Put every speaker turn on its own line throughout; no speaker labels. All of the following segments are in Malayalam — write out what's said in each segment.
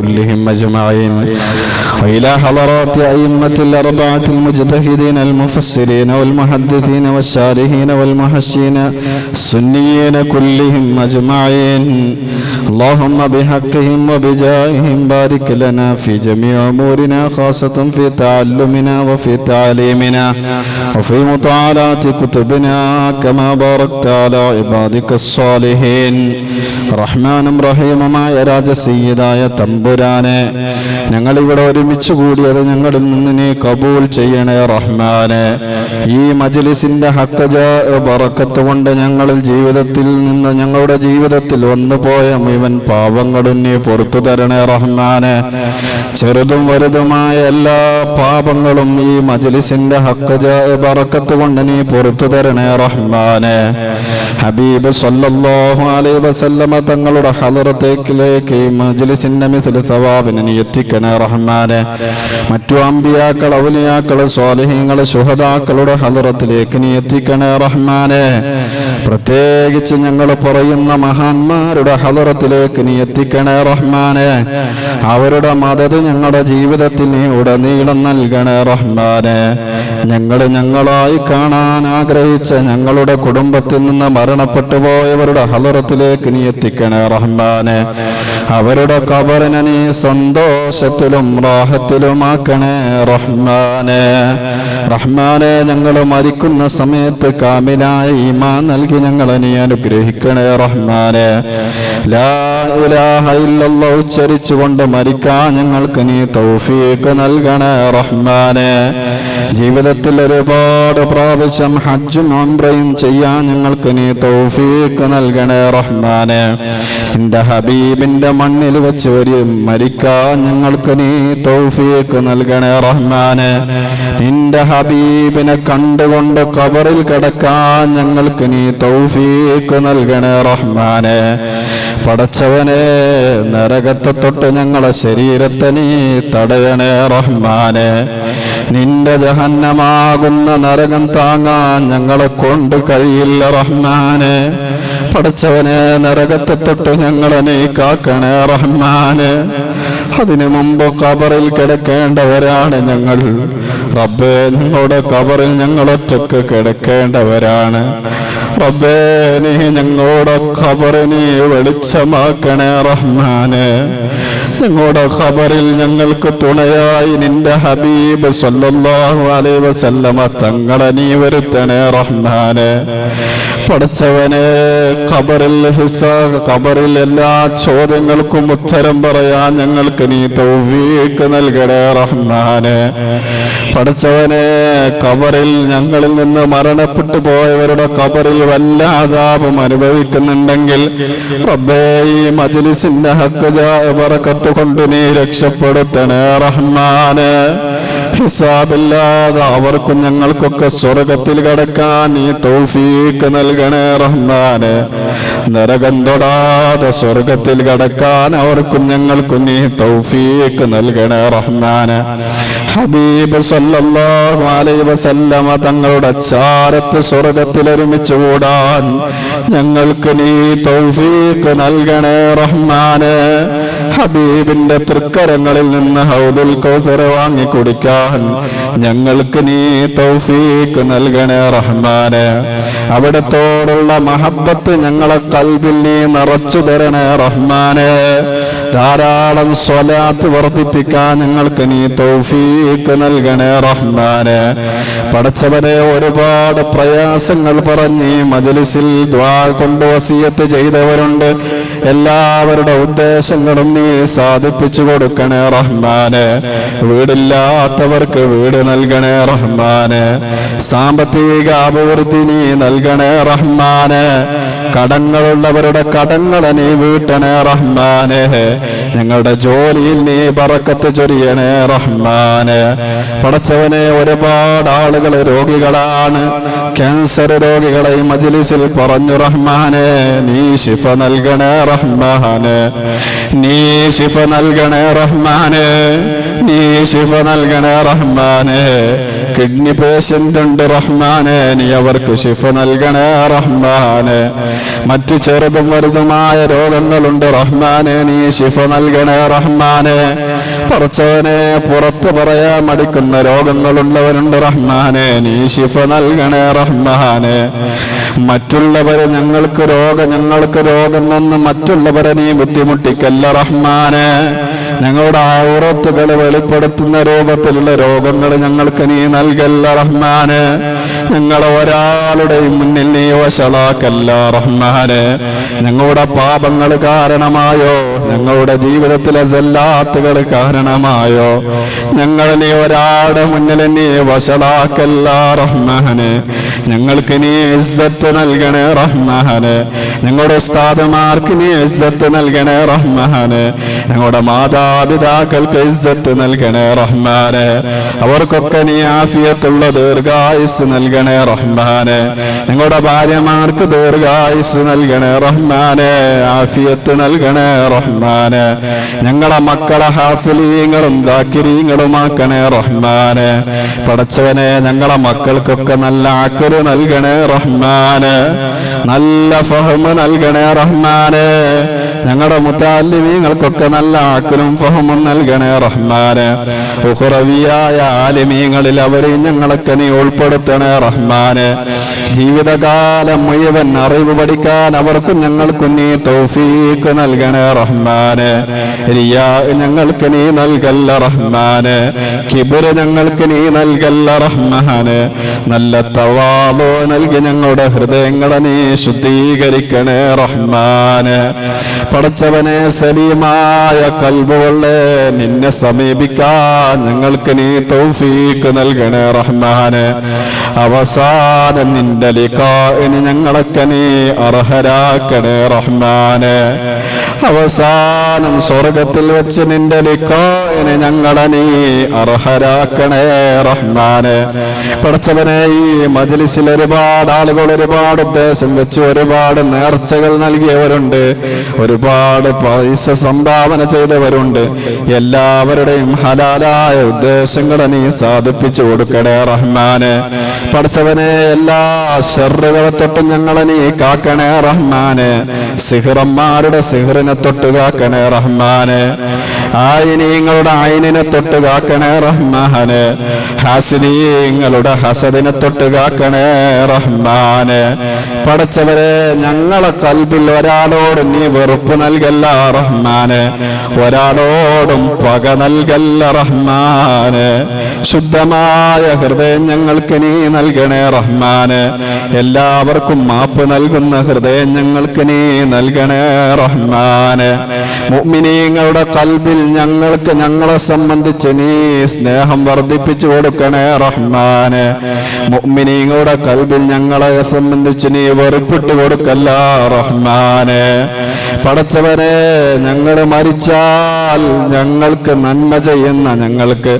كلهم أجمعين وإلى حضرات أئمة الأربعة المجتهدين المفسرين والمحدثين والشارحين والمحشين السنيين كلهم أجمعين اللهم بحقهم وبجاههم بارك لنا في جميع أمورنا خاصة في تعلمنا وفي تعليمنا وفي مطالعة كتبنا كما باركت على عبادك الصالحين റഹ്മാനും റഹീമുമായ രാജസീയതായ തമ്പുരാനെ ഞങ്ങൾ ഇവിടെ ഒരുമിച്ച് കൂടിയത് ഞങ്ങളിൽ നിന്ന് നീ കബൂൽ ചെയ്യണേ റഹ്മാനെ. ഈ മജ്ലിസിന്റെ ഹക്കജ പറക്കത്ത് കൊണ്ട് ഞങ്ങളിൽ ജീവിതത്തിൽ നിന്ന് ഞങ്ങളുടെ ജീവിതത്തിൽ വന്നുപോയ മുഴുവൻ പാപങ്ങളും നീ പുറത്തു തരണേ റഹ്മാനെ. ചെറുതും വലുതുമായ എല്ലാ പാപങ്ങളും ഈ മജ്ലിസിന്റെ ഹക്കജ പറക്കത്ത് കൊണ്ട് നീ പുറത്തു തരണേ റഹ്മാനെ. ഹബീബ് സല്ലല്ലാഹു അലൈഹി വസല്ലമ തങ്ങളുടെ ഹലറത്തേക്കിലേക്ക് ഈ മജ്ലിസിന്റെ മിഥിൽ സവാബിനെ നീ എത്തിക്കണേ റഹ്മാനെ. മറ്റു അമ്പിയാക്കൾ ഔലിയാക്കൾ സ്വാലഹ്യങ്ങൾ ശുഹദാക്കളുടെ ഹലറത്തിലേക്ക് നീ എത്തിക്കണേ റഹ്മാനെ. പ്രത്യേകിച്ച് ഞങ്ങൾ പറയുന്ന മഹാന്മാരുടെ ഹലറത്തിലേക്ക് നീ എത്തിക്കണേ റഹ്മാനെ. അവരുടെ മദത് ഞങ്ങളുടെ ജീവിതത്തിൽ ഉടനീളം നൽകണേ റഹ്മാനെ. ഞങ്ങൾ ഞങ്ങളായി കാണാൻ ആഗ്രഹിച്ച ഞങ്ങളുടെ കുടുംബത്തിൽ നിന്ന് മരണപ്പെട്ടു പോയവരുടെ ഹലറത്തിലേക്ക് നീ എത്തിക്കണേ റഹ്മാനെ. അവരുടെ കബറിനെ നീ സന്തോഷത്തിലും റാഹത്തിലുമാക്കണേ റഹ്മാനെ. റഹ്മാനെ ഞങ്ങൾ മരിക്കുന്ന സമയത്ത് കാമിലായ ഈമാൻ നൽകി ഞങ്ങളെ നീ അനുഗ്രഹിക്കണേ റഹ്മാനെ. ഉച്ചരിച്ചുകൊണ്ട് മരിക്കാൻ ഞങ്ങൾക്ക് നീ തൗഫീക്ക് നൽകണേ റഹ്മാനെ. ജീവിതത്തിൽ ഒരുപാട് പ്രാവശ്യം ഹജ്ജും ഒമ്പ്രയും ചെയ്യാൻ ഞങ്ങൾക്ക് നീ തൗഫീക്ക് നൽകണേ റഹ്മാനെ. എന്റെ ഹബീബിന്റെ മണ്ണിൽ വെച്ച് ഒരു മരിക്കാൻ ഞങ്ങൾക്ക് നീ തൗഫീക്ക് നൽകണേ റഹ്മാനെ. നിന്റെ ഹബീബിനെ കണ്ടുകൊണ്ട് കബറിൽ കിടക്കാൻ ഞങ്ങൾക്ക് നീ തൗഫീക്ക് നൽകണേ റഹ്മാനെ. പടച്ചവനെ നരകത്തെ തൊട്ട് ഞങ്ങളെ ശരീരത്തെ നീ തടയണേ റഹ്മാനെ. നിന്റെ ജഹന്നമാകുന്ന നരകം താങ്ങാൻ ഞങ്ങളെ കൊണ്ട് കഴിയില്ല റഹ്മാനെ. പടച്ചവനെ നരകത്തെ തൊട്ട് ഞങ്ങളെ നീ കാക്കണേ റഹ്മാന്. അതിനു മുമ്പ് കബറിൽ കിടക്കേണ്ടവരാണ് ഞങ്ങൾ. റബ്ബേ നിങ്ങളുടെ കബറിൽ ഞങ്ങൾ ഒറ്റയ്ക്ക് കിടക്കേണ്ടവരാണ്. റബ്ബേ നീ ഞങ്ങളുടെ ഖബറിനെ വെളിച്ചമാക്കണേ റഹ്മാനെ. ഞങ്ങളുടെ ഖബറിൽ ഞങ്ങൾക്ക് തുണയായി നിന്റെ ഹബീബ് സല്ലല്ലാഹു അലൈഹി വസല്ലമ തങ്ങളെ നീ വരുത്തണേ റഹ്മാനെ. പഠിച്ചവനെ ഖബറിൽ ഖബറിൽ എല്ലാ ചോദ്യങ്ങൾക്കും ഉത്തരം പറയാൻ ഞങ്ങൾക്ക് നീ തൗഫീഖ് നൽകണേ റഹ്മാനെ. പഠിച്ചവനെ ഖബറിൽ ഞങ്ങളിൽ നിന്ന് മരണപ്പെട്ടു പോയവരുടെ ഖബറിൽ വല്ല ആദാപം അനുഭവിക്കുന്നുണ്ടെങ്കിൽ റബ്ബേ ഈ മജ്ലിസിന്റെ ഹക്ക് ബറക്കത്ത് കൊണ്ട് നീ രക്ഷപ്പെടുത്തണേ. റഹ്മാന് ഹിസാബില്ലാതെ അവർക്കും ഞങ്ങൾക്കൊക്കെ സ്വർഗത്തിൽ കടക്കാൻ നീ തൗഫീക്ക് നൽകണേ റഹ്മാന്. നരകം തൊടാതെ സ്വർഗത്തിൽ കടക്കാൻ അവർക്കും ഞങ്ങൾക്കും നീ തൗഫീക്ക് നൽകണേ റഹ്മാനെ. ഹബീബ് സല്ലല്ലാഹു അലൈഹി വസല്ലമ തങ്ങളുടെ ചാരത്ത് സ്വർഗത്തിൽ ഒരുമിച്ച് കൂടാൻ ഞങ്ങൾക്ക് നീ തൗഫീഖ് നൽകണേ റഹ്മാനെ. ഹബീബിന്റെ തൃക്കരങ്ങളിൽ നിന്ന് ഹൗദുൽ കൗസർ വാങ്ങി കുടിക്കാൻ ഞങ്ങൾക്ക് നീ തൗഫീഖ് നൽകണേ റഹ്മാനെ. അവിടത്തോടുള്ള മഹബത്ത് ഞങ്ങളെ കൽബിൽ നീ നിറച്ചു തരണേ റഹ്മാനെ. ധാരാളം സ്വലാത്ത് വർദ്ധിപ്പിക്കാൻ ഞങ്ങൾക്ക് നീ തൗഫീക്ക് നൽകണേ റഹ്മാനെ. പഠിച്ചവരെ ഒരുപാട് പ്രയാസങ്ങൾ പറഞ്ഞ് മജലിസിൽ കൊണ്ട് വസീയത്ത് ചെയ്തവരുണ്ട്. എല്ലാവരുടെ ഉദ്ദേശങ്ങളും നീ സാധിപ്പിച്ചു കൊടുക്കണേ റഹ്മാനെ. വീടില്ലാത്തവർക്ക് വീട് നൽകണേ റഹ്മാനെ. സാമ്പത്തിക അഭിവൃദ്ധി നീ നൽകണേ റഹ്മാനെ. കടങ്ങളുള്ളവരുടെ കടങ്ങൾ നീ വീട്ടണേ റഹ്മാനെ. ഞങ്ങളുടെ ജോലിയിൽ നീ പറക്കത്ത് ചൊരിയണേ റഹ്മാനെ. പടച്ചവനെ ഒരുപാട് ആളുകൾ രോഗികളാണ്. ക്യാൻസർ രോഗികളെ മജിലിസിൽ പറഞ്ഞു റഹ്മാനെ നീ ശിഫ നൽകണേ റഹ്മാനെ. നീ ശിഫ നൽകണേ റഹ്മാനെ. നീ ശിഫ നൽകണേ റഹ്മാനെ. കിഡ്നി പേഷ്യന്റ് ഉണ്ട് റഹ്മാനെ നീ അവർക്ക് ശിഫ നൽകണേ റഹ്മാനെ. മറ്റു ചെറുതും വലുതുമായ രോഗങ്ങളുണ്ട് റഹ്മാനെ നീ ശിഫ നൽകണേ റഹ്മാനെ. പറച്ചവനെ പുറത്ത് പറയാൻ മടിക്കുന്ന രോഗങ്ങളുള്ളവരുണ്ട് റഹ്മാനെ നീ ശിഫ നൽകണേ റഹ്മാനെ. മറ്റുള്ളവരെ ഞങ്ങൾക്ക് രോഗം ഞങ്ങൾക്ക് രോഗം വന്ന് മറ്റുള്ളവരെ നീ ബുദ്ധിമുട്ടിക്കല്ല റഹ്മാനെ. ഞങ്ങളുടെ ഔറത്തുകൾ വെളിപ്പെടുത്തുന്ന രൂപത്തിലുള്ള രോഗങ്ങൾ ഞങ്ങൾക്ക് നീ നൽകല്ല റഹ്മാന്. ഞങ്ങളെ ഒരാളുടെയും മുന്നിൽ നീ വശലാക്കല്ല റഹ്മാന്. ഞങ്ങളുടെ പാപങ്ങൾ കാരണമായോ? ഞങ്ങളുടെ ജീവിതത്തിലെ ജല്ലാത്തുകൾ കാരണമായോ? ഞങ്ങൾ നീ ഒരാളുടെ മുന്നിൽ നീ വശലാക്കല്ല റഹ്മാന്. ഞങ്ങൾക്ക് നീ ഇസ്സത്ത് നൽകണേ റഹ്മാന്. ഞങ്ങളുടെ ഉസ്താദുമാർക്ക് നീ ഇസ്സത്ത് നൽകണേ റഹ്മാന്. ഞങ്ങളുടെ മാതാപിതാക്കൾക്ക് ഇസ്സത്ത് നൽകണേ റഹ്മാനെ. അവർക്കൊക്കെ നീ ആഫിയത്തുള്ള ദീർഘായുസ് നൽകണേ റഹ്മാന്. ഞങ്ങളുടെ ഭാര്യമാർക്ക് ദീർഘായുസ് നൽകണേ റഹ്മാനെ. ആഫിയത്ത് നൽകണേ റഹ്മാനെ. ഞങ്ങളെ മക്കളെ ഹാഫിലീങ്ങളും ദാക്കിരീങ്ങളുമാക്കണേ റഹ്മാനെ. പടച്ചവനെ ഞങ്ങളെ മക്കൾക്കൊക്കെ നല്ല ആക്കൽ നൽകണേ റഹ്മാന്. നല്ല ഫഹമ് നൽകണേ റഹ്മാന്. ഞങ്ങളുടെ മുത്താലിമീങ്ങൾക്കൊക്കെ നല്ല ആക്കലും ഫഹമും നൽകണേ റഹ്മാന്. ഉഹുറവിയായ ആലിമീങ്ങളിൽ അവരെ ഞങ്ങളൊക്കെ നീ ഉൾപ്പെടുത്തണേ റഹ്മാന്. ജീവിതകാലം മുഴുവൻ അറിവ് പഠിക്കാൻ അവർക്കും ഞങ്ങൾക്കും നീ തൗഫീക്ക് നൽകണേ റഹ്മാന്. റിയാ ഞങ്ങൾക്ക് നീ നൽകല്ല റഹ്മാന്. കിബുര് ഞങ്ങൾക്ക് നീ നൽകല്ല റഹ്മാന്. നല്ല തവാലോ നൽകി ഞങ്ങളുടെ ഹൃദയങ്ങളെ നീ ശുദ്ധീകരിക്കണേ റഹ്മാന്. പടച്ചവനെ സലീമായ കൽബുകളെ നിന്നെ സമീപിക്കാൻ ഞങ്ങൾക്ക് നീ തൗഫീക്ക് നൽകണേ റഹ്മാന്. അവസാന നിന്റെ ലിഖാഇന് ഞങ്ങളൊക്കെ നീ അർഹരാക്കണേ റഹ്മാന്. അവസാനം സ്വർഗത്തിൽ വെച്ച് നിന്റെ ലിക്കോയിനെ ഞങ്ങളെ നീ അർഹരാക്കണേ റഹ്മാന്. പഠിച്ചവനെ ഈ മജലിസിൽ ഒരുപാട് ആളുകൾ ഒരുപാട് ഉദ്ദേശം വെച്ച് ഒരുപാട് നേർച്ചകൾ നൽകിയവരുണ്ട്. ഒരുപാട് പൈസ സംഭാവന ചെയ്തവരുണ്ട്. എല്ലാവരുടെയും ഹലാലായ ഉദ്ദേശങ്ങളെ നീ സാധിപ്പിച്ചു കൊടുക്കണേ റഹ്മാന്. പഠിച്ചവനെ എല്ലാ ഷെറുകളെ തൊട്ടും ഞങ്ങളെ നീ കാക്കണേ റഹ്മാന്. സിഹറന്മാരുടെ സിഹറിനെ തൊട്ട് കാക്കണേ റഹ്മാന്. ആയിനീങ്ങളുടെ ആയിനിനെ തൊട്ട് കാക്കണേ റഹ്മാന്. ഹാസിനീങ്ങളുടെ ഹസദിനെ തൊട്ട് കാക്കണേ റഹ്മാന്. ഞങ്ങളെ കൽബിൽ ഒരാളോട് നീ വെറുപ്പ് നൽകല്ല റഹ്മാന്. ഒരാളോടും പക നൽകല്ല റഹ്മാന്. ശുദ്ധമായ ഹൃദയം ഞങ്ങൾക്ക് നീ നൽകണേ റഹ്മാന്. എല്ലാവർക്കും മാപ്പ് നൽകുന്ന ഹൃദയം ഞങ്ങൾക്ക് നീ നൽകണേ റഹ്മാന്. മുഅ്മിനീങ്ങളുടെ കൽബിൽ ഞങ്ങൾക്ക് ഞങ്ങളെ സംബന്ധിച്ച് നീ സ്നേഹം വർദ്ധിപ്പിച്ചു കൊടുക്കണേ റഹ്മാന്. മുഅ്മിനീങ്ങളുടെ കൽബിൽ ഞങ്ങളെ സംബന്ധിച്ച് നീ വെറുപ്പിട്ട് കൊടുക്കല്ല റഹ്മാന്. പടച്ചവനെ ഞങ്ങൾ മരിച്ചാൽ ഞങ്ങൾക്ക് നന്മ ചെയ്യുന്ന ഞങ്ങൾക്ക്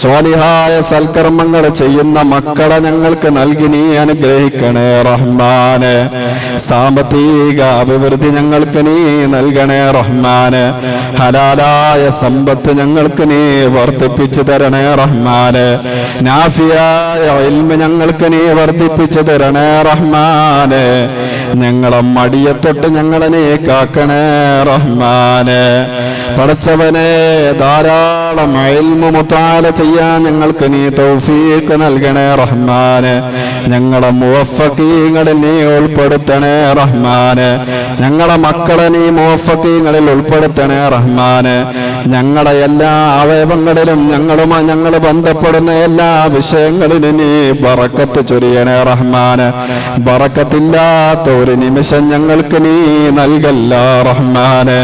സ്വാലിഹായ സൽക്കർമ്മങ്ങൾ ചെയ്യുന്ന മക്കളെ ഞങ്ങൾക്ക് നൽകി നീ അനുഗ്രഹിക്കണേ റഹ്മാന്. സാമ്പത്തിക അഭിവൃദ്ധി ഞങ്ങൾക്ക് നീ നൽകണേ റഹ്മാന്. ഹലാലായ സമ്പത്ത് ഞങ്ങൾക്ക് നീ വർദ്ധിപ്പിച്ചു തരണേ റഹ്മാന്. നാഫിയായ ഇൽമ ഞങ്ങൾക്ക് നീ വർദ്ധിപ്പിച്ചു തരണേ റഹ്മാന്. ഞങ്ങളെ മടിയെ തൊട്ട് ഞങ്ങളെ കാക്കണേ റഹ്മാന്. പടച്ചവനെ ധാരാളം അയൽമുട്ടാല ചെയ്യാൻ ഞങ്ങൾക്ക് നീ തൗഫീക്ക് നൽകണേ റഹ്മാന്. ഞങ്ങളെ മുവഫക്കീങ്ങളിൽ നീ ഉൾപ്പെടുത്തണേ റഹ്മാന്. ഞങ്ങളെ മക്കളെ നീ മുവഫക്കീങ്ങളിൽ ഉൾപ്പെടുത്തണേ റഹ്മാന്. ഞങ്ങളെ എല്ലാ അവയവങ്ങളിലും ഞങ്ങളുമായി ഞങ്ങൾ ബന്ധപ്പെടുന്ന എല്ലാ വിഷയങ്ങളിലും നീ ബറക്കത്ത് ചൊരിയണേ റഹ്മാന്. ബറക്കത്തില്ലാത്ത ഒരു നിമിഷം ഞങ്ങൾക്ക് നീ നൽകല്ല റഹ്മാന്.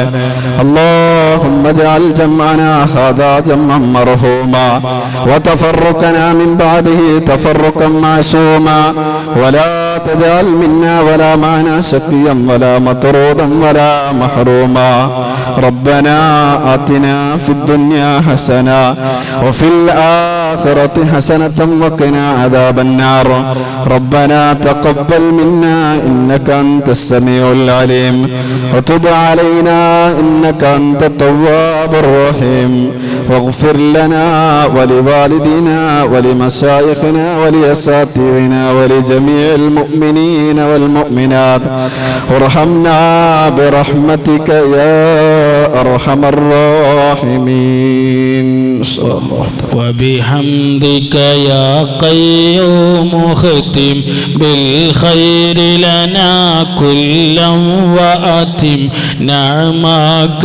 اللهم اجعل جمعنا هذا جمعا مرحوما. وتفرقنا من بعده تفرقا معصوما. ولا تجعل منا ولا معنا شقيا ولا مطرودا ولا محروما. ربنا آتنا في الدنيا حسنة وفي الآخرة حسنة وقنا عذاب النار. ربنا تقبل منا إنك أنت السميع العليم. وتب علينا إنك أنت التواب الرحيم. واغفر لنا ولوالدينا ولمشايخنا ولأساتذتنا ولجميع المؤمنين والمؤمنات. وارحمنا برحمتك يا أرحم الراحمين.
وبحمدك يا قيوم ختم. بالخير لنا كلا وأتم. نعمك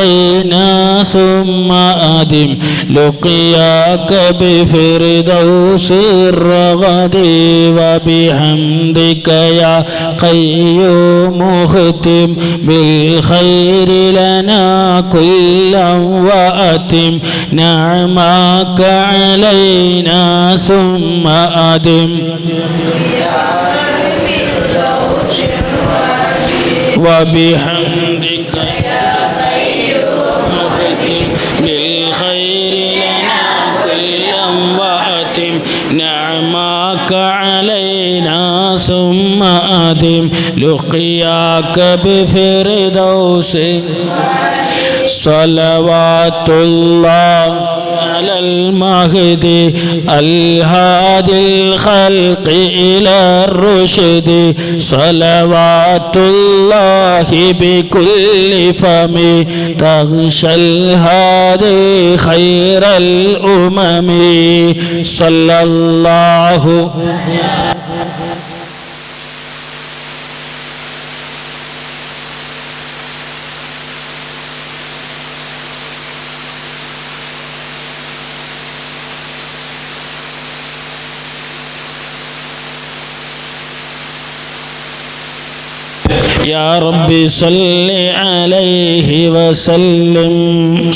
علينا ثم أدم. لقياك بفردوس الرغد وبحمدك يا قيوم ختم بالخير لنا كلا وأتم. نعمك علينا ثم أدم. وبحمدك يا كلا وأتم نعمك علينا ثم أدم لقياك بفردوس صلوات الله على المهدي الهادي الخلق إلى الرشد. صلوات الله بكل فم تغشى الهادي خير الأمم. صلى الله يا رب صل عليه وسلم